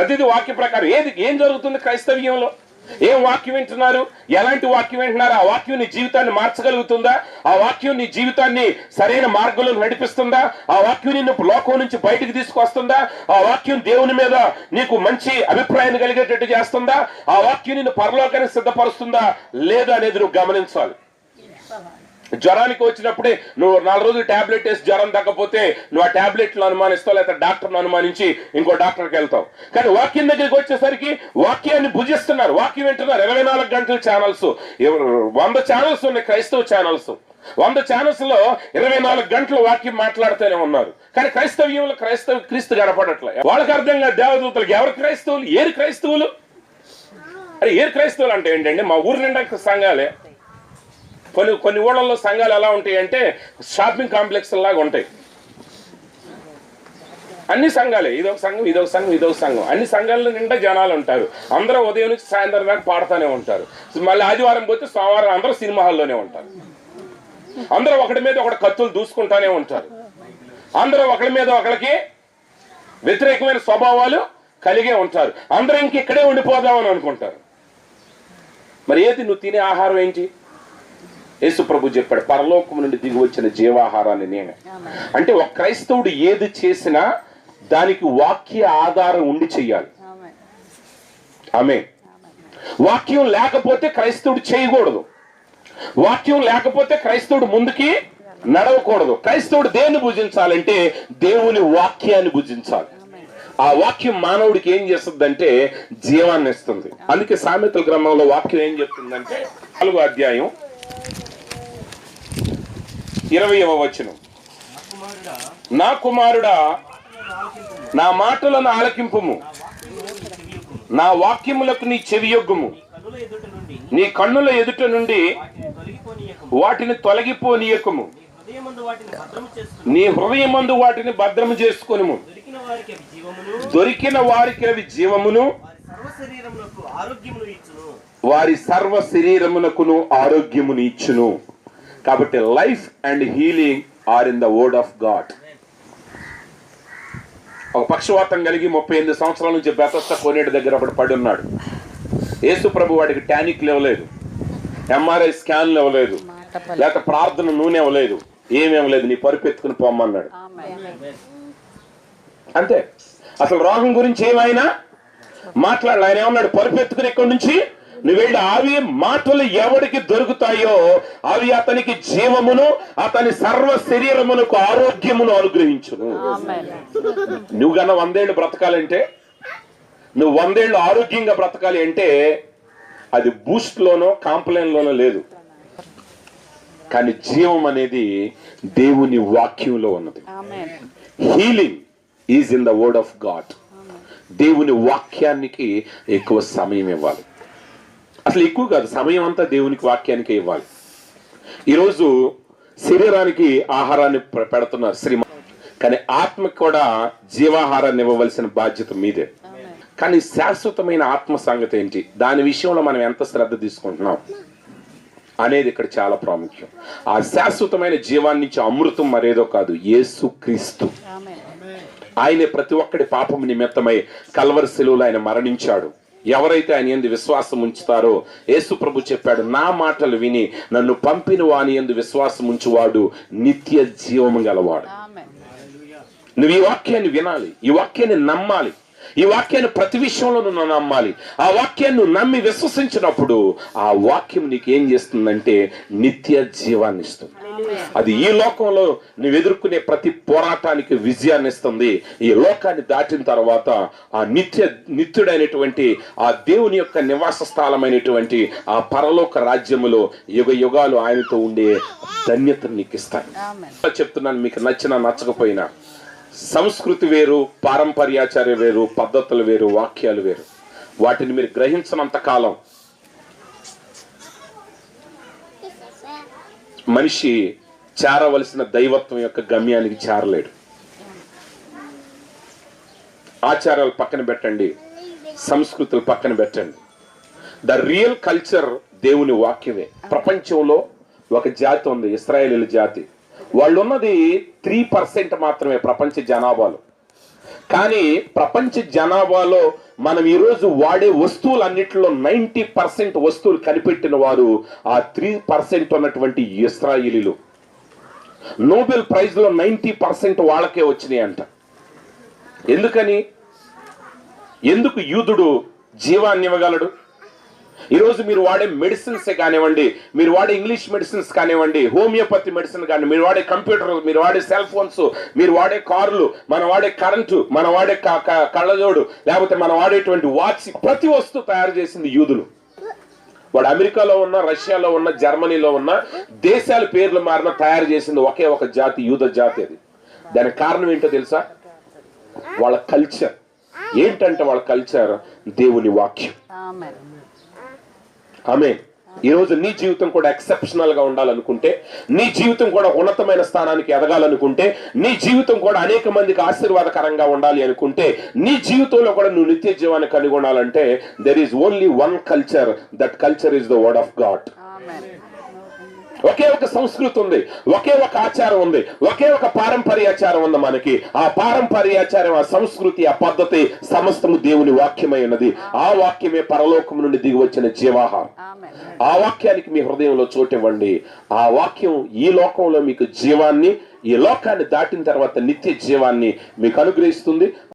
ప్రతిదీ వాక్య ప్రకారం. ఏది ఏం జరుగుతుంది క్రైస్తవ్యంలో? ఏం వాక్యం వింటున్నారు? ఎలాంటి వాక్యం వింటున్నారు? ఆ వాక్యం నీ జీవితాన్ని మార్చగలుగుతుందా? ఆ వాక్యం నీ జీవితాన్ని సరైన మార్గంలో నడిపిస్తుందా? ఆ వాక్యం నిన్ను లోకం నుంచి బయటికి తీసుకొస్తుందా ఆ వాక్యం దేవుని మీద నీకు మంచి అభిప్రాయాన్ని కలిగేటట్టు చేస్తుందా? ఆ వాక్యం నిన్ను పరలోకానికి సిద్ధపరుస్తుందా? లేదా అనేది నువ్వు గమనించాలి. జ్వరానికి వచ్చినప్పుడే నువ్వు నాలుగు రోజులు టాబ్లెట్ వేసి జ్వరం తగ్గపోతే నువ్వు ఆ ట్యాబ్లెట్లు అనుమానిస్తావు లేకపోతే డాక్టర్ను అనుమానించి ఇంకో డాక్టర్కి వెళ్తావు. కానీ వాక్యం దగ్గరికి వచ్చేసరికి వాక్యాన్ని భుజిస్తున్నారు. వాక్యం వింటున్నారు. ఇరవై నాలుగు గంటల ఛానల్స్ వంద ఛానల్స్ ఉన్నాయి క్రైస్తవ ఛానల్స్ వంద ఛానల్స్లో ఇరవై నాలుగు గంటలు వాక్యం మాట్లాడుతూనే ఉన్నారు. కానీ క్రైస్తవ్యంలో క్రైస్తవ క్రీస్తు కనపడట్లే. వాళ్ళకి అర్థం కాదు దేవదూతలకు. ఎవరు క్రైస్తవులు? ఏరు క్రైస్తవులు? అరే ఏరు క్రైస్తవులు అంటే ఏంటండి? మా ఊరు నిండా సంఘాలే. కొన్ని కొన్ని ఊళ్ళల్లో సంఘాలు ఎలా ఉంటాయి అంటే షాపింగ్ కాంప్లెక్స్ లాగా ఉంటాయి. అన్ని సంఘాలే ఇదొక సంఘం ఇదొక సంఘం ఇదొక సంఘం. అన్ని సంఘాల నిండా జనాలు ఉంటారు. అందరూ ఉదయం నుంచి సాయంత్రం దాకా పాడుతూనే ఉంటారు. మళ్ళీ ఆదివారం పోతే సోమవారం అందరూ సినిమా హాల్లోనే ఉంటారు. అందరూ ఒకటి మీద ఒకటి కత్తులు దూసుకుంటానే ఉంటారు. అందరూ ఒకరి మీద ఒకరికి వ్యతిరేకమైన స్వభావాలు కలిగే ఉంటారు. అందరూ ఇంక ఇక్కడే ఉండిపోదామని అనుకుంటారు. మరి ఏది? నువ్వు తినే ఆహారం ఏంటి? యేసు ప్రభు చెప్పాడు పరలోకం నుండి దిగి వచ్చిన జీవాహారాన్ని నేనే. అంటే ఒక క్రైస్తవుడు ఏది చేసినా దానికి వాక్య ఆధారం ఉండి చెయ్యాలి ఆమె ఆమె వాక్యం లేకపోతే క్రైస్తవుడు చేయకూడదు. వాక్యం లేకపోతే క్రైస్తవుడు ముందుకి నడవకూడదు. క్రైస్తవుడు దేన్ని భుజించాలంటే దేవుని వాక్యాన్ని భుజించాలి. ఆ వాక్యం మానవుడికి ఏం చేస్తుందంటే జీవాన్ని ఇస్తుంది. అందుకే సామెతల గ్రంథంలో వాక్యం ఏం చెప్తుందంటే నాలుగో అధ్యాయం ఇరవయవ వచనం. నా కుమారుడా నా మాటలను ఆలకింపుము. నా వాక్యములకు నీ చెవియొగ్గుము. నీ కన్నుల ఎదుట నుండి వాటిని తొలగిపోనీయకము. నీ హృదయమందు వాటిని భద్రము చేసుకుని వాటిని భద్రము చేసుకొనుము. దొరికిన వారికి అవి జీవమును వారి సర్వ వారి సర్వ శరీరమునకును ఆరోగ్యమును ఇచ్చును. కాబట్టి life and healing are in the word of God. ఒక పక్షవాతం కలిగి ముప్పై ఎనిమిది సంవత్సరాల నుంచి బెతస్త కోనేటి దగ్గర ఒకడు పడి ఉన్నాడు. యేసు ప్రభు వాడికి టానిక్ ఇవ్వలేదు ఎంఆర్ఐ స్కాన్ ఇవ్వలేదు లేక ప్రార్థన నూనె ఇవ్వలేదు. ఏమేమి లేదు. నీ పరుపు ఎత్తుకుని పోమ్మన్నాడు. అంతే. అసలు రోగం గురించి ఏమైనా మాట్లాడాలి. ఆయన ఏమన్నాడు? పరుపెత్తుకుని ఎక్కడి నుంచి? నువ్వు వెళ్ళి అవి మాటలు ఎవడికి దొరుకుతాయో అవి అతనికి జీవమును అతని సర్వ శరీరమునకు ఆరోగ్యమును అనుగ్రహించును. నువ్వు గన్న వందేళ్ళు బ్రతకాలంటే నువ్వు వందేళ్ళు ఆరోగ్యంగా బ్రతకాలి అంటే అది బూస్ట్ లోనో కాంప్లైన్ లోనో లేదు. కానీ జీవం అనేది దేవుని వాక్యంలో ఉన్నది. Healing is in the word of God దేవుని వాక్యానికి ఎక్కువ సమయం ఇవ్వాలి. అసలు ఎక్కువ కాదు సమయం అంతా దేవునికి వాక్యానికి ఇవ్వాలి. ఈరోజు శరీరానికి ఆహారాన్ని పెడుతున్నారు శ్రీమ కానీ ఆత్మకి కూడా జీవాహారాన్ని ఇవ్వవలసిన బాధ్యత మీదే. కానీ శాశ్వతమైన ఆత్మ సంగతి ఏంటి? దాని విషయంలో మనం ఎంత శ్రద్ధ తీసుకుంటున్నాం? అనేది ఇక్కడ చాలా ప్రాముఖ్యం. ఆ శాశ్వతమైన జీవాన్ని అమృతం మరేదో కాదు యేసు క్రీస్తు. ఆయనే ప్రతి ఒక్కడి పాపం నిమిత్తమై కల్వరి శిలువలో ఆయన మరణించాడు. ఎవరైతే ఆయన ఎందు విశ్వాసం ఉంచుతారో యేసు ప్రభు చెప్పాడు నా మాటలు విని నన్ను పంపిన వాని ఎందు విశ్వాసం ఉంచువాడు నిత్య జీవము గలవాడు. నువ్వు ఈ వాక్యాన్ని వినాలి ఈ వాక్యాన్ని నమ్మాలి. ఈ వాక్యాన్ని ప్రతి విషయంలో నువ్వు నమ్మాలి. ఆ వాక్యాన్ని నమ్మి విశ్వసించినప్పుడు ఆ వాక్యం నీకు ఏం చేస్తుందంటే నిత్య జీవాన్ని ఇస్తుంది. అది ఈ లోకంలో నువ్వు ఎదుర్కొనే ప్రతి పోరాటానికి విజయాన్ని ఇస్తుంది. ఈ లోకాన్ని దాటిన తర్వాత ఆ నిత్య నిత్యుడైనటువంటి ఆ దేవుని యొక్క నివాస స్థలమైనటువంటి ఆ పరలోక రాజ్యములో యుగ యుగాలు ఆయనతో ఉండే ధన్యతను నీకు ఇస్తాను. చెప్తున్నాను మీకు నచ్చినా నచ్చకపోయినా. సంస్కృతి వేరు పారంపర్యాచార్య వేరు పద్ధతులు వేరు వాక్యాలు వేరు. వాటిని మీరు గ్రహించినంత కాలం మనిషి చేరవలసిన దైవత్వం యొక్క గమ్యానికి చేరలేడు. ఆచారాలు పక్కన పెట్టండి సంస్కృతులు పక్కన పెట్టండి. ద రియల్ కల్చర్ దేవుని వాక్యమే. ప్రపంచంలో ఒక జాతి ఉంది ఇస్రాయేలీల జాతి. వాళ్ళు ఉన్నది త్రీ పర్సెంట్ మాత్రమే ప్రపంచ జనాభాలో. కానీ ప్రపంచ జనాభాలో మనం ఈరోజు వాడే వస్తువులన్నిటిలో నైంటీ పర్సెంట్ వస్తువులు కనిపెట్టిన వారు ఆ త్రీ పర్సెంట్ ఉన్నటువంటి ఇస్రాయిలీలు. నోబెల్ ప్రైజ్లో నైంటీ పర్సెంట్ వాళ్ళకే వచ్చినాయి అంట ఎందుకని? ఎందుకు యూదుడు జీవాన్ని ఇవ్వగలడు? ఈరోజు మీరు వాడే మెడిసిన్సే కానివ్వండి మీరు వాడే ఇంగ్లీష్ మెడిసిన్స్ కానివ్వండి హోమియోపతి మెడిసిన్ కానీ మీరు వాడే కంప్యూటర్ మీరు వాడే సెల్ ఫోన్స్ మీరు వాడే కార్లు మనం వాడే కరెంటు మనం వాడే క- కళ్ళజోడు లేకపోతే మనం వాడేటువంటి వాచ్ ప్రతి వస్తువు తయారు చేసింది యూదులు. వాడు అమెరికాలో ఉన్న రష్యాలో ఉన్న జర్మనీలో ఉన్న దేశాల పేర్లు మారిన తయారు చేసింది ఒకే ఒక జాతి యూద జాతి అది. దానికి కారణం ఏంటో తెలుసా? వాళ్ళ కల్చర్ ఏంటంటే వాళ్ళ కల్చర్ దేవుని వాక్యం. ఆమె ఈ రోజు నీ జీవితం కూడా ఎక్సెప్షనల్గా ఉండాలనుకుంటే నీ జీవితం కూడా ఉన్నతమైన స్థానానికి ఎదగాలనుకుంటే నీ జీవితం కూడా అనేక మందికి ఆశీర్వాదకరంగా ఉండాలి అనుకుంటే నీ జీవితంలో కూడా నువ్వు నిత్య జీవాన్ని కనుగొనాలంటే there is only one culture that culture is the word of God ఒకే ఒక సంస్కృతి ఉంది ఒకే ఒక ఆచారం ఉంది ఒకే ఒక పారంపర్యాచారం ఉంది మనకి. ఆ పారంపర్యాచారం ఆ సంస్కృతి ఆ పద్ధతి సమస్తము దేవుని వాక్యమై ఉన్నది. ఆ వాక్యమే పరలోకం నుండి దిగి వచ్చిన జీవాహారం. ఆమెన్. ఆ వాక్యానికి మీ హృదయంలో చోటివ్వండి ఆ వాక్యం ఈ లోకంలో మీకు జీవాన్ని ఈ లోకాన్ని దాటిన తర్వాత నిత్య జీవాన్ని మీకు అనుగ్రహిస్తుంది.